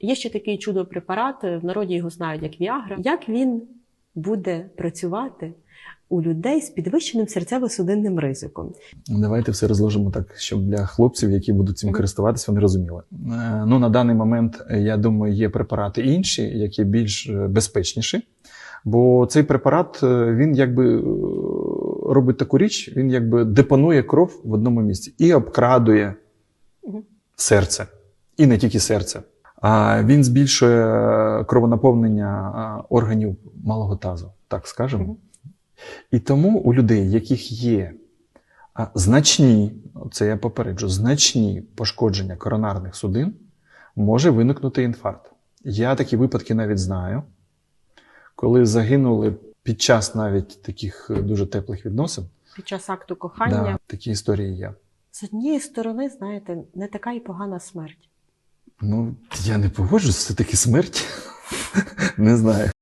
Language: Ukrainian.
Є ще такий чудо-препарат, в народі його знають як Віагра. Як він буде працювати у людей з підвищеним серцево-судинним ризиком? Давайте все розложимо так, щоб для хлопців, які будуть цим користуватися, вони розуміли. Е, Ну, на даний момент, е, я думаю, є препарати інші, які більш е, безпечніші. Бо цей препарат він якби робить таку річ, він якби депонує кров в одному місці і обкрадує серце. І не тільки серце. А він збільшує е, кровонаповнення е, органів малого тазу, так скажемо. І тому у людей, яких є значні, це я попереджу, значні пошкодження коронарних судин, може виникнути інфаркт. Я такі випадки навіть знаю, коли загинули під час навіть таких е, дуже теплих відносин. Під час акту кохання Да, такі історії є. з однієї сторони, знаєте, не така і погана смерть. Ну, я не погоджуюсь, все-таки смерть. не знаю.